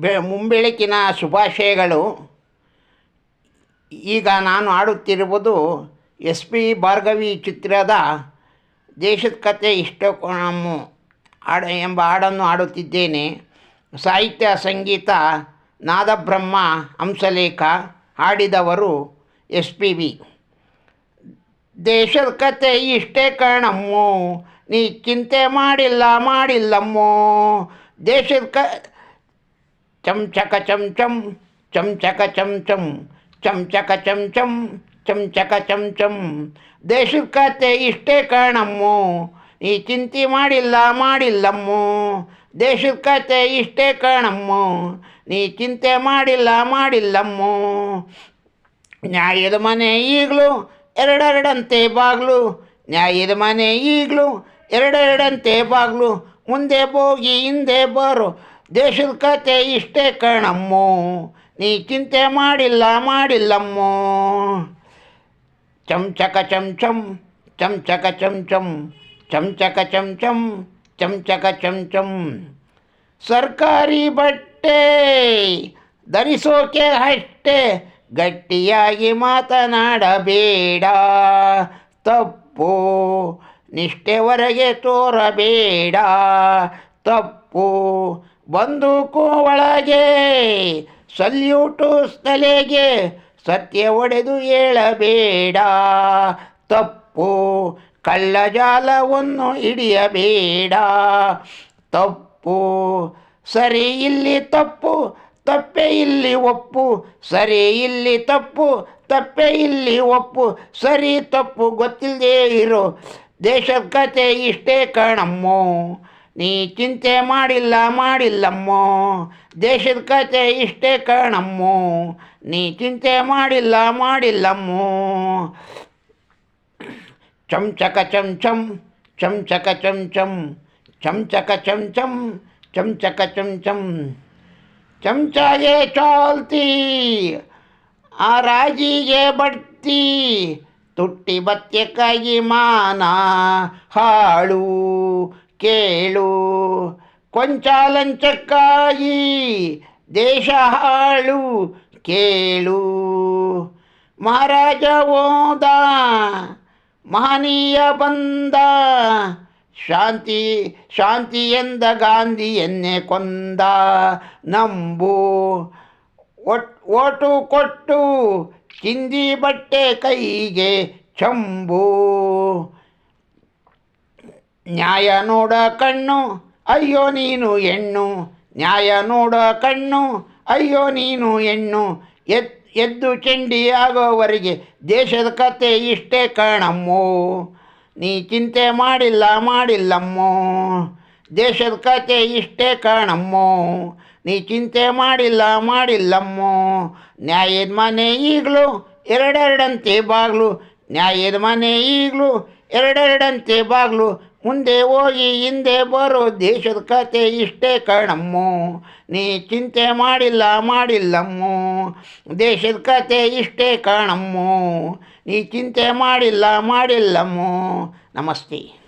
ಬೆ ಮುಂಬೆಳಕಿನ ಶುಭಾಶಯಗಳು. ಈಗ ನಾನು ಆಡುತ್ತಿರುವುದು ಎಸ್ ಪಿ ಭಾರ್ಗವಿ ಚಿತ್ರದ ದೇಶದ ಕತೆ ಇಷ್ಟೋ ನಮ್ಮ ಹಾಡ ಎಂಬ ಹಾಡನ್ನು ಆಡುತ್ತಿದ್ದೇನೆ ಸಾಹಿತ್ಯ, ಸಂಗೀತ, ನಾದಬ್ರಹ್ಮ, ಹಂಸಲೇಖ ಹಾಡಿದವರು ಎಸ್ ಪಿ ಬಿ ದೇಶದ ಕತೆ ಇಷ್ಟೇ ಕಣಮ್ಮು, ನೀ ಚಿಂತೆ ಮಾಡಿಲ್ಲ, ಮಾಡಿಲ್ಲಮ್ಮೋ. ದೇಶದ ಕ ಚಮ್ ಚಂಚಂ ಚಂಚಕ ಚಂಚಂ ಚಂಚಕ ಚಂಚಂ ಚಂಚಕ ಚಂಚಂ ಚಮ್ ಚಕ ಚಮ್ ಚಮ್ ಚಮ್ ಚಕ ಚಮ್ ಚಮ್ ದೇಶದ ಕತೆ ಇಷ್ಟೇ ಕಣಮ್ಮು, ನೀ ಚಿಂತೆ ಮಾಡಿಲ್ಲ, ಮಾಡಿಲ್ಲಮ್ಮು. ದೇಶದ ಕತೆ ಇಷ್ಟೇ ಕಣಮ್ಮು, ನೀ ಚಿಂತೆ ಮಾಡಿಲ್ಲ, ಮಾಡಿಲ್ಲಮ್ಮು. ನ್ಯಾಯದ ಮನೆ ಈಗಲೂ ಎರಡೆರಡಂತೆ ಬಾಗಿಲು, ನ್ಯಾಯದ ಮನೆ ಈಗಲೂ ಎರಡೆರಡಂತೆ ಬಾಗ್ಲು. ಮುಂದೆ ಹೋಗಿ ಹಿಂದೆ ಬರು ದೇಶದ ಕತೆ ಇಷ್ಟೇ ಕಣಮ್ಮು. ನೀ ಚಿಂತೆ ಮಾಡಿಲ್ಲ, ಮಾಡಿಲ್ಲಮ್ಮೋ. ಚಮಚಕ ಚಕ ಚಮ್ ಚಮ್ ಚಮಚಕ ಚಕ ಚಮಚಕ ಚಮ್ ಚಮ್ ಚಕ ಚಮ್ ಚಮ್ ಚಮ್ ಚಕ ಚಮ್ ಚಮ್ ಸರ್ಕಾರಿ ಬಟ್ಟೆ ಧರಿಸೋಕೆ ಅಷ್ಟೇ, ಗಟ್ಟಿಯಾಗಿ ಮಾತನಾಡಬೇಡ. ತಪ್ಪು ನಿಷ್ಠೆವರೆಗೆ ತೋರಬೇಡ. ತಪ್ಪು ಬಂದೂಕು ಒಳಗೆ, ಸಲ್ಯೂಟು ತಲೆಗೆ, ಸತ್ಯ ಒಡೆದು ಹೇಳಬೇಡ ತಪ್ಪು, ಕಳ್ಳಜಾಲವನ್ನು ಹಿಡಿಯಬೇಡ. ತಪ್ಪು, ಸರಿ ಇಲ್ಲಿ ತಪ್ಪು, ತಪ್ಪೆ ಇಲ್ಲಿ ಒಪ್ಪು. ಸರಿ ಇಲ್ಲಿ ತಪ್ಪು, ತಪ್ಪೆ ಇಲ್ಲಿ ಒಪ್ಪು. ಸರಿ ತಪ್ಪು ಗೊತ್ತಿಲ್ಲದೆ ಇರೋ. ದೇಶದ ಕತೆ ಇಷ್ಟೇ ಕಣಮ್ಮೋ. ನೀ ಚಿಂತೆ ಮಾಡಿಲ್ಲ ಮಾಡಿಲ್ಲಮ್ಮೋ ದೇಶದ ಕತೆ ಇಷ್ಟೇ ಕಣಮ್ಮೋ ನೀ ಚಿಂತೆ ಮಾಡಿಲ್ಲ ಮಾಡಿಲ್ಲಮ್ಮೋ ಚಮ್ ಚಕ ಚಮ್ ಚಮ್ ಚಮ್ ಚಕ ಚಮ್ ಚಮ್ ಚಮ್ ಚಕ ಚಮ್ ಚಮ್ ಚಮ್ ಚಕ ಚಮ್ ಚಮ್ ಚಮಚಾಗೆ ಚಾಲ್ತಿ ಆ ರಾಜಿಗೆ ಬಡ್ತಿ ತುಟ್ಟಿ ಬತ್ತೆಕಾಯಿ ಮಾನ ಹಾಳು ಕೇಳು. ಕೊಂಚಾಲಂಚಕ್ಕಾಗಿ ದೇಶ ಹಾಳು, ಕೇಳು. ಮಹಾರಾಜ ಓದ ಮಹನೀಯ ಬಂದ, ಶಾಂತಿ ಶಾಂತಿ ಎಂದ ಗಾಂಧಿಯನ್ನೇ ಕೊಂದ. ನಂಬು. ಒಟ್ಟು ಕೊಟ್ಟು ಚಿಂದಿ ಬಟ್ಟೆ ಕೈಗೆ ಚಂಬು. ನ್ಯಾಯ ನೋಡ ಕಣ್ಣು, ಅಯ್ಯೋ ನೀನು ಹೆಣ್ಣು. ನ್ಯಾಯ ನೋಡ ಕಣ್ಣು, ಅಯ್ಯೋ ನೀನು ಹೆಣ್ಣು. ಎದ್, ಎದ್ದು ಚಂಡಿ ಆಗೋವರೆಗೆ ದೇಶದ ಕತೆ ಇಷ್ಟೇ ಕಾಣಮ್ಮೋ. ನೀ ಚಿಂತೆ ಮಾಡಿಲ್ಲ, ಮಾಡಿಲ್ಲಮ್ಮೋ. ದೇಶದ ಕತೆ ಇಷ್ಟೇ ಕಾಣಮ್ಮೋ. ನೀ ಚಿಂತೆ ಮಾಡಿಲ್ಲ, ಮಾಡಿಲ್ಲಮ್ಮೋ. ನ್ಯಾಯದ ಮನೆ ಈಗಲೂ ಎರಡೆರಡಂತೆ ಬಾಗಿಲು. ನ್ಯಾಯದ ಮನೆ ಈಗಲೂ ಎರಡೆರಡಂತೆ ಬಾಗಿಲು. ಮುಂದೆ ಹೋಗಿ, ಹಿಂದೆ ಬರೋ. ದೇಶದ ಕತೆ ಇಷ್ಟೇ ಕಣಮ್ಮೋ. ನೀ ಚಿಂತೆ ಮಾಡಿಲ್ಲ, ಮಾಡಿಲ್ಲಮ್ಮು. ದೇಶದ ಕತೆ ಇಷ್ಟೇ ಕಣಮ್ಮೋ. ನೀ ಚಿಂತೆ ಮಾಡಿಲ್ಲ, ಮಾಡಿಲ್ಲಮ್ಮು. ನಮಸ್ತೆ.